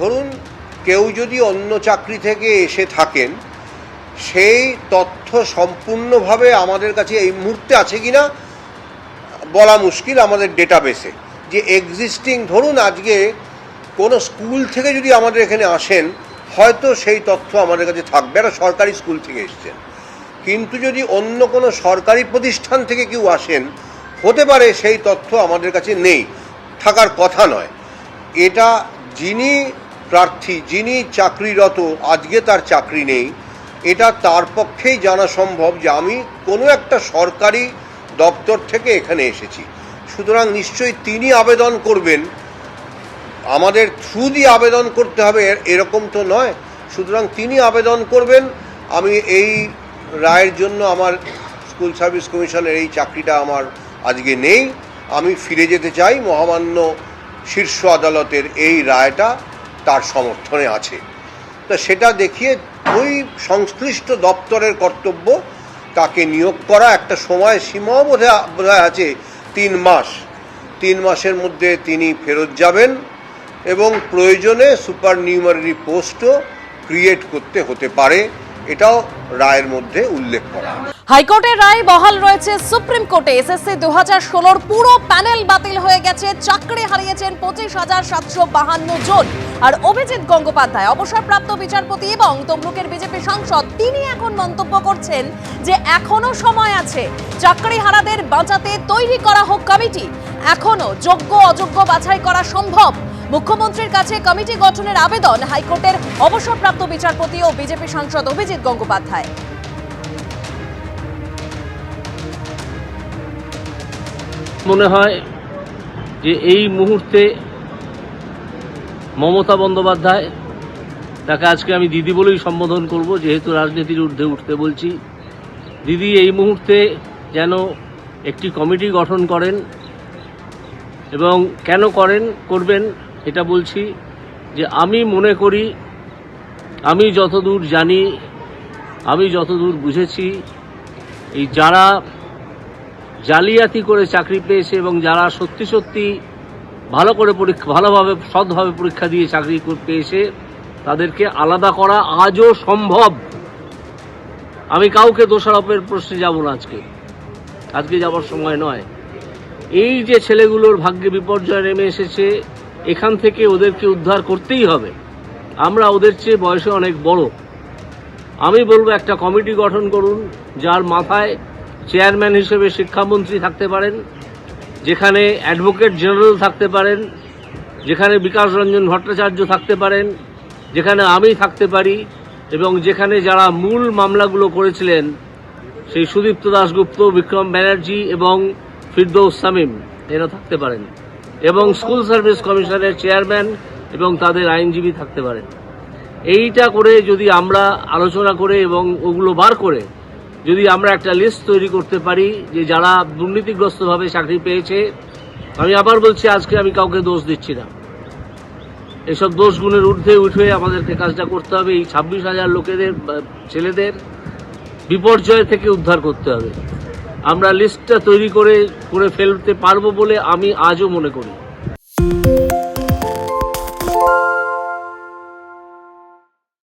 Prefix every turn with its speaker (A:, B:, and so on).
A: ধরুন, কেউ যদি অন্য চাকরি থেকে এসে থাকেন, সেই তথ্য সম্পূর্ণভাবে আমাদের কাছে এই মুহূর্তে আছে কিনা বলা মুশকিল আমাদের ডেটাবেসে যে এক্সিস্টিং ধরুন আজকে কোনো স্কুল থেকে যদি আমাদের এখানে আসেন, হয়তো সেই তথ্য আমাদের কাছে থাকবে, একটা সরকারি স্কুল থেকে এসছেন। কিন্তু যদি অন্য কোনো সরকারি প্রতিষ্ঠান থেকে কেউ আসেন, হতে পারে সেই তথ্য আমাদের কাছে নেই, থাকার কথা নয়। এটা যিনি প্রার্থী যিনি চাকরিরত, আজকে তার চাকরি নেই, এটা তার পক্ষেই জানা সম্ভব যে আমি কোনো একটা সরকারি দপ্তর থেকে এখানে এসেছি। সুতরাং নিশ্চয়ই তিনি আবেদন করবেন। আমাদের থ্রু দিয়ে আবেদন করতে হবে এরকম তো নয়। সুতরাং তিনি আবেদন করবেন। আমি এই রায়ের জন্য আমার স্কুল সার্ভিস কমিশনের এই চাকরিটা আমার আজকে নেই। আমি ফিরে যেতে চাই। মহামান্য শীর্ষ আদালতের এই রায়টা। তার সমর্থনে আছে। তা সেটা দেখিয়ে ওই সংশ্লিষ্ট দপ্তরের কর্তব্য তাকে নিয়োগ করা। একটা সময় সীমাও বোধহয় আছে তিন মাস। তিন মাসের মধ্যে তিনি ফেরত যাবেন এবং প্রয়োজনে সুপার নিউমারি পোস্টও ক্রিয়েট করতে হতে পারে। এটাও রায়ের মধ্যে উল্লেখ করা।
B: হাইকোর্টের রায় বহাল রয়েছে সুপ্রিম কোর্টে। এসএসসি দু হাজার ষোলোর পুরো প্যানেল বাতিল হয়ে গেছে। চাকরি হারিয়েছেন পঁচিশ হাজার সাতশো বাহান্ন জন। আর অভিজিৎ গঙ্গোপাধ্যায়, অবসরপ্রাপ্ত বিচারপতি এবং তমলুকের বিজেপি সাংসদ, তিনি এখন মন্তব্য করছেন যে এখনও সময় আছে। চাকরি হারাদের বাঁচাতে তৈরি করা হোক কমিটি। এখনও যোগ্য অযোগ্য বাছাই করা সম্ভব। মুখ্যমন্ত্রীর কাছে কমিটি গঠনের আবেদন, হাইকোর্টের অবসরপ্রাপ্ত বিচারপতি ও বিজেপি সাংসদ অভিজিৎ গঙ্গোপাধ্যায়।
C: মনে হয় যে এই মুহূর্তে মমতা বন্দ্যোপাধ্যায়, তাকে আজকে আমি দিদি বলেই সম্বোধন করব, যেহেতু রাজনীতির ঊর্ধ্বে উঠতে বলছি। দিদি, এই মুহূর্তে যেন একটি কমিটি গঠন করেন এবং কেন করেন, করবেন এটা বলছি যে আমি মনে করি, আমি যতদূর জানি, আমি যতদূর বুঝেছি, এই যারা জালিয়াতি করে চাকরি পেয়েছে এবং যারা সত্যি সত্যি ভালো করে পরীক্ষা, ভালোভাবে, সৎভাবে পরীক্ষা দিয়ে চাকরি কর- পেয়েছে, তাদেরকে আলাদা করা আজও সম্ভব। আমি কাউকে দোষারোপের প্রশ্নে যাব না আজকে। আজকে যাবার সময় নয়। এই যে ছেলেগুলোর ভাগ্যে বিপর্যয় নেমে এসেছে এখান থেকে ওদেরকে উদ্ধার করতেই হবে। আমরা ওদের চেয়ে বয়সে অনেক বড়। আমি বলব একটা কমিটি গঠন করুন, যার মাথায় চেয়ারম্যান হিসেবে শিক্ষামন্ত্রী থাকতে পারেন, যেখানে অ্যাডভোকেট জেনারেল থাকতে পারেন, যেখানে বিকাশ রঞ্জন ভট্টাচার্য থাকতে পারেন, যেখানে আমি থাকতে পারি, এবং যেখানে যারা মূল মামলাগুলো করেছিলেন, সেই সুদীপ্ত দাশগুপ্ত, বিক্রম ব্যানার্জি এবং ফিরদৌস সামিম এরা থাকতে পারেন। এবং স্কুল সার্ভিস কমিশনের চেয়ারম্যান এবং তাদের আইনজীবী থাকতে পারেন। এইটা করে যদি আমরা আলোচনা করে এবং ওগুলো বার করে যদি আমরা একটা লিস্ট তৈরি করতে পারি যে যারা দুর্নীতিগ্রস্তভাবে চাকরি পেয়েছে, আমি আবার বলছি, আজকে আমি কাউকে দোষ দিচ্ছি না। এসব দোষ গুণের ঊর্ধ্বে উঠে আমাদেরকে কাজটা করতে হবে। এই ছাব্বিশ হাজার লোকেদের ছেলেদের বিপর্যয় থেকে উদ্ধার করতে হবে। আমরা লিস্টটা তৈরি করে করে ফেলতে পারব বলে আমি আজও মনে করি।